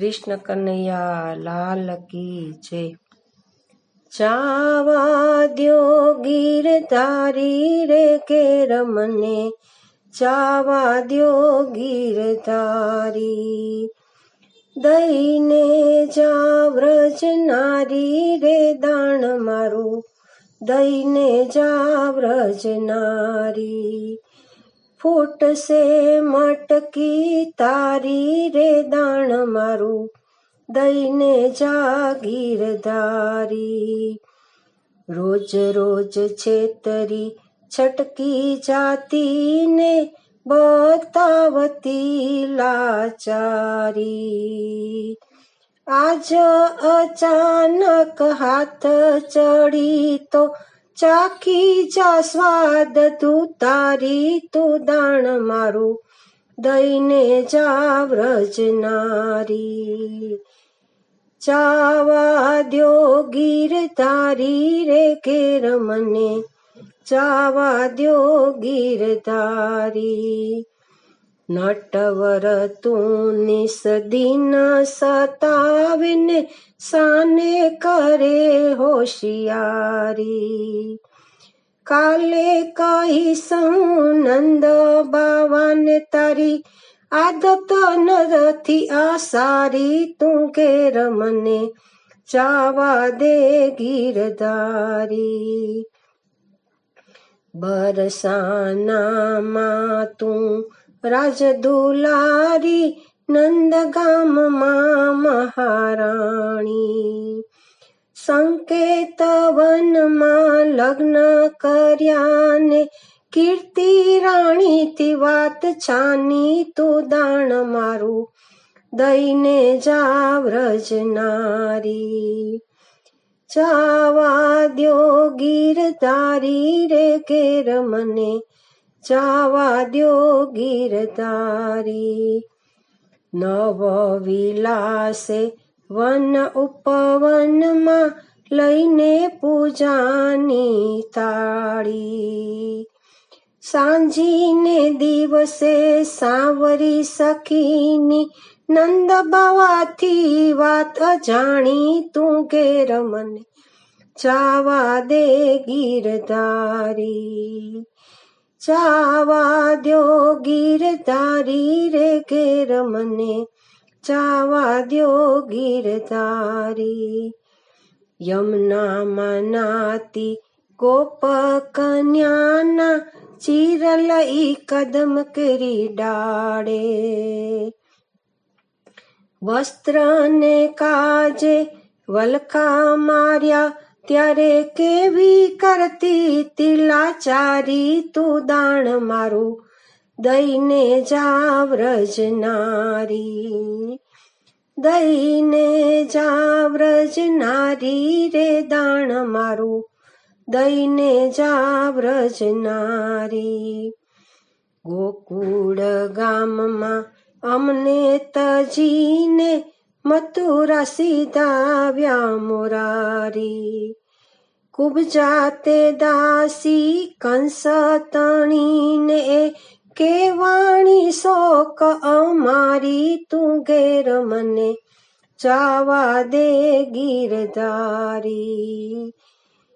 કૃષ્ણ કનૈયા લાલ કી જય. ચાવા દ્યો ગીર તારી રે કેર મને ચાવા દ્યો ગીર તારી. દઈને જા વ્રજ નારી રે દાણ મારું. દઈને જા વ્રજ નારી. ફૂટશે મટકી તારી રે દાણ મારું, દઈને જાગીરદારી રોજ રોજ છેતરી છટકી જાતી ને બતાવતી લાચારી. આજ અચાનક હાથ ચડી તો ચાખી જા સ્વાદ તું તારી, તું દાણ મારું. દઈને જા વ્રજનારી ચાવા દ્યો ગીર તારી રે કેર મને. ચાવા દ્યો ગીર તારી નટવર તું નિસદીન સતાવીને સાને કરે હોશિયારી. કાલે કહીશું નંદ બાવાને તારી આદત નથી આ સારી તું ઘેર મને ચાવા દે ગીરધારી. બરસાનામાં તું રાજ દુલારી નંદગામમાં મહારાણી. સંકેત વનમાં લગ્ન કર્યાને કીર્તિ રાણીથી વાત છાની તું દાણ મારું. દઈને જાવ રજનારી જાવા દ્યો ગીર તારી રે ઘેર મને. જાવા દ્યો ગીર તારી નવ વિલાસે વન ઉપવનમાં લઈને પૂજાની તાળી. સાંજીને દિવસે સાવરી સખીની નંદ બાવાથી વાત જાણી તું ઘેર મને ચાવા દે ગીરધારી. ચાવા દ્યો ગીરધારી રે ઘેર મને ચાવા દ્યો ગીરધારી યમુના મનાતી ગોપ કન્યાના ચીરલ ઈ કદમ કરી ડાળે. વસ્ત્ર ને કાજે વલખા માર્યા ત્યારે કેવી કરતી તિલાચારી તું દાણ મારું? દઈને જા વ્રજનારી દઈને જા વ્રજનારી રે દાણ મારું. દઈને જા વ્રજનારી ગોકુળ ગામમાં અમને તજીને મથુરા સીધાવ્યા મોરારી કુબજાતે દાસી કંસ તણીને કેવાણી શોક અમારી તું ઘેર મને ચાવા દે ગીરધારી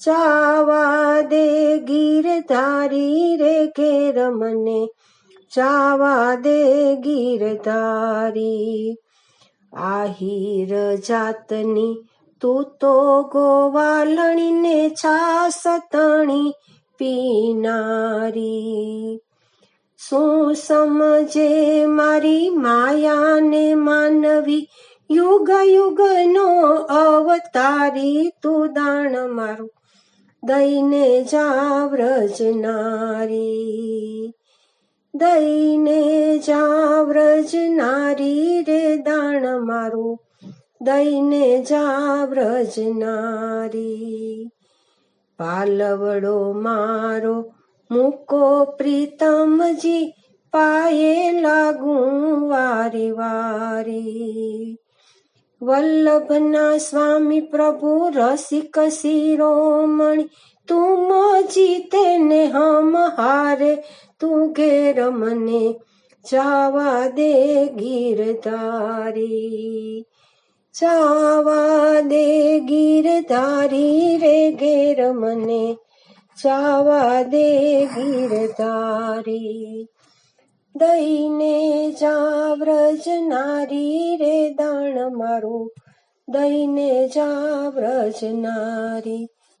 ચાવા દે ગીરધારી રે ઘેર મને ચાવા દે ગીરધારી આહીર જાતની તું તો ગોવાલણીને છાસ તણી પીનારી. શું સમજે મારી માયાને માનવી? યુગ યુગનો અવતારી તું દાણ મારું. દઈને જા વ્રજનારી. દઈને જા વ્રજનારી રે દાણ મારું. દઈને જા વ્રજનારી પાલવડો મારો, મૂકો પ્રીતમજી, પાયે લાગુ વારી વારી. વલ્લભના સ્વામી પ્રભુ રસિક શિરોમણી તું જીતે ને હમ હારે, તું ઘેર મને જાવા દે ગીરધારી. જાવા દે ગીરધારી રે, ઘેર મને જાવા દે ગીરધારી. દઈને જા વ્રજ નારી રે, દાણ મારું દઈને જા વ્રજ નારી.